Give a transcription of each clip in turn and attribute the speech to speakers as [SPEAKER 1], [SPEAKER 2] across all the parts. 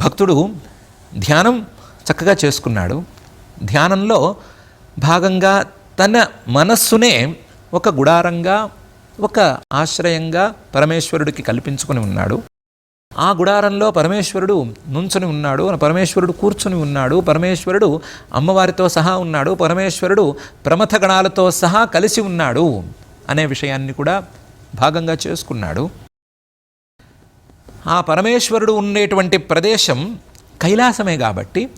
[SPEAKER 1] భక్తుడు ధ్యానం చక్కగా చేసుకున్నాడు. ధ్యానంలో భాగంగా తన మనస్సునే ఒక గుడారంగా ఒక ఆశ్రయంగా పరమేశ్వరుడికి కల్పించుకొని ఉన్నాడు. ఆ గుడారంలో పరమేశ్వరుడు నుంచుని ఉన్నాడు పరమేశ్వరుడు కూర్చుని ఉన్నాడు పరమేశ్వరుడు అమ్మవారితో సహా ఉన్నాడు పరమేశ్వరుడు ప్రమథ గణాలతో సహా కలిసి ఉన్నాడు అనే విషయాన్ని కూడా భాగంగా చేసుకున్నాడు. ఆ పరమేశ్వరుడు ఉండేటువంటి ప్రదేశం కైలాసమే కాబట్టి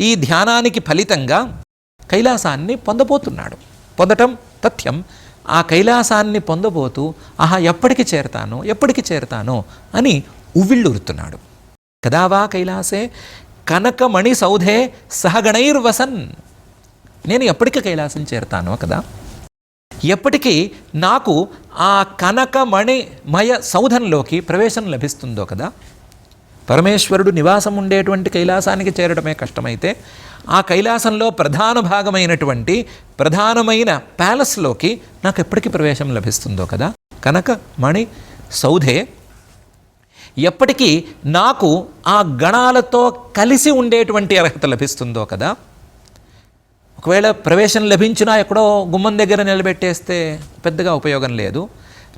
[SPEAKER 1] ఈ ధ్యానానికి ఫలితంగా కైలాసాన్ని పొందబోతున్నాడు. పొందటం తథ్యం. ఆ కైలాసాన్ని పొందబోతూ ఆహా ఎప్పటికి చేరతాను ఎప్పటికి చేరతాను అని ఉవ్విళ్ళురుతున్నాడు. కదావా కైలాసే? కనకమణి సౌధే సహగణైర్వసన్. నేను ఎప్పటికి కైలాసం చేరతానో కదా? ఎప్పటికీ నాకు ఆ కనకమణిమయ సౌధంలోకి ప్రవేశం లభిస్తుందో కదా? పరమేశ్వరుడు నివాసం ఉండేటువంటి కైలాసానికి చేరడమే కష్టమైతే ఆ కైలాసంలో ప్రధాన భాగమైనటువంటి ప్రధానమైన ప్యాలెస్లోకి నాకు ఎప్పటికీ ప్రవేశం లభిస్తుందో కదా? కనుక మణి సౌధే ఎప్పటికీ నాకు ఆ గణాలతో కలిసి ఉండేటువంటి అర్హత లభిస్తుందో కదా? ఒకవేళ ప్రవేశం లభించినా ఎక్కడో గుమ్మం దగ్గర నిలబెట్టేస్తే పెద్దగా ఉపయోగం లేదు.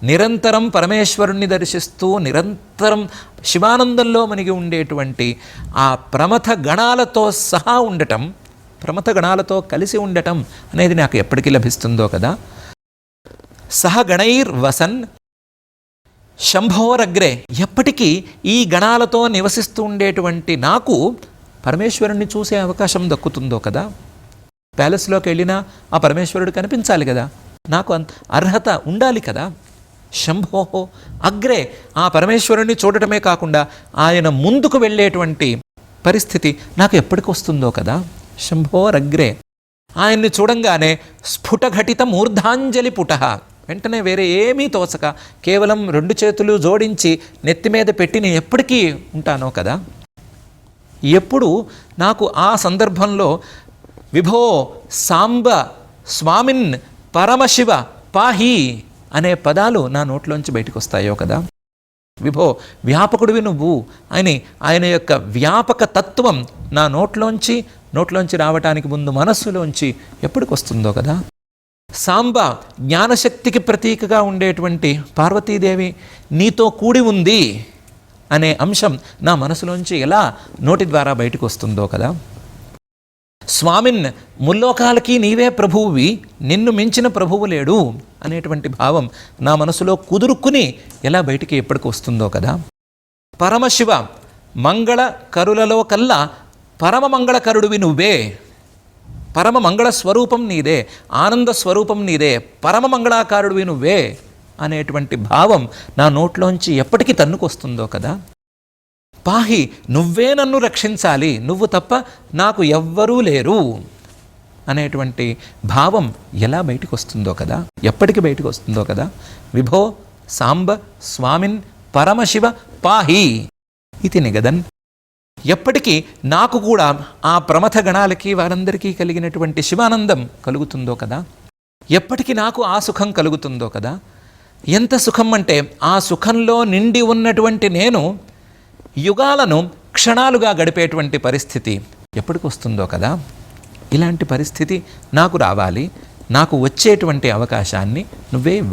[SPEAKER 1] నిరంతరం పరమేశ్వరుణ్ణి దర్శిస్తూ నిరంతరం శివానందంలో మనకి ఉండేటువంటి ఆ ప్రమథ గణాలతో సహా ఉండటం ప్రమథ గణాలతో కలిసి ఉండటం అనేది నాకు ఎప్పటికీ లభిస్తుందో కదా. సహగణైర్ వసన్ శంభోరగ్రే ఎప్పటికీ ఈ గణాలతో నివసిస్తూ ఉండేటువంటి నాకు పరమేశ్వరుణ్ణి చూసే అవకాశం దక్కుతుందో కదా. ప్యాలెస్లోకి వెళ్ళినా ఆ పరమేశ్వరుడు కనిపించాలి కదా. నాకు అంత అర్హత ఉండాలి కదా. శంభోహో అగ్రే ఆ పరమేశ్వరుణ్ణి చూడటమే కాకుండా ఆయన ముందుకు వెళ్ళేటువంటి పరిస్థితి నాకు ఎప్పటికి వస్తుందో కదా. శంభోరగ్రే ఆయన్ని చూడంగానే స్ఫుటఘటిత మూర్ధాంజలి పుట. వెంటనే వేరే ఏమీ తోచక కేవలం రెండు చేతులు జోడించి నెత్తి మీద పెట్టి నేను ఎప్పటికీ ఉంటానో కదా. ఎప్పుడు నాకు ఆ సందర్భంలో విభో సాంబ స్వామిన్ పరమశివ పాహి అనే పదాలు నా నోట్లోంచి బయటకు వస్తాయో కదా. విభో వ్యాపకుడివి నువ్వు అని ఆయన యొక్క వ్యాపక తత్వం నా నోట్లోంచి నోట్లోంచి రావటానికి ముందు మనస్సులోంచి ఎప్పటికి వస్తుందో కదా. సాంబ జ్ఞానశక్తికి ప్రతీకగా ఉండేటువంటి పార్వతీదేవి నీతో కూడి ఉంది అనే అంశం నా మనసులోంచి ఎలా నోటి ద్వారా బయటకు వస్తుందో కదా. స్వామిన్ ముల్లోకాలకి నీవే ప్రభువువి నిన్ను మించిన ప్రభువు లేడు అనేటువంటి భావం నా మనసులో కుదురుక్కుని ఎలా బయటికి ఎప్పటికి వస్తుందో కదా. పరమశివ మంగళ కరులలో కల్లా పరమ మంగళకరుడివి నువ్వే. పరమ మంగళ స్వరూపం నీదే ఆనంద స్వరూపం నీదే పరమ మంగళాకారుడివి నువ్వే అనేటువంటి భావం నా నోట్లోంచి ఎప్పటికీ తన్నుకొస్తుందో కదా. పాహి నువ్వే నన్ను రక్షించాలి నువ్వు తప్ప నాకు ఎవ్వరూ లేరు. అనేటువంటి భావం ఎలా బయటకు వస్తుందో కదా ఎప్పటికి బయటకు వస్తుందో కదా విభో సాంబ స్వామిన్ పరమశివ పాహి ఇది నిగదన్. ఎప్పటికీ నాకు కూడా ఆ ప్రమథ గణాలకి వారందరికీ కలిగినటువంటి శివానందం కలుగుతుందో కదా ఎప్పటికీ నాకు ఆ సుఖం కలుగుతుందో కదా ఎంత సుఖం అంటే ఆ సుఖంలో నిండి ఉన్నటువంటి నేను యుగాలను క్షణాలుగా గడిపేటువంటి పరిస్థితి ఎప్పటికి వస్తుందో కదా? ఇలాంటి పరిస్థితి నాకు రావాలి నాకు వచ్చేటువంటి అవకాశాన్ని నువ్వే ఇవ్వాలి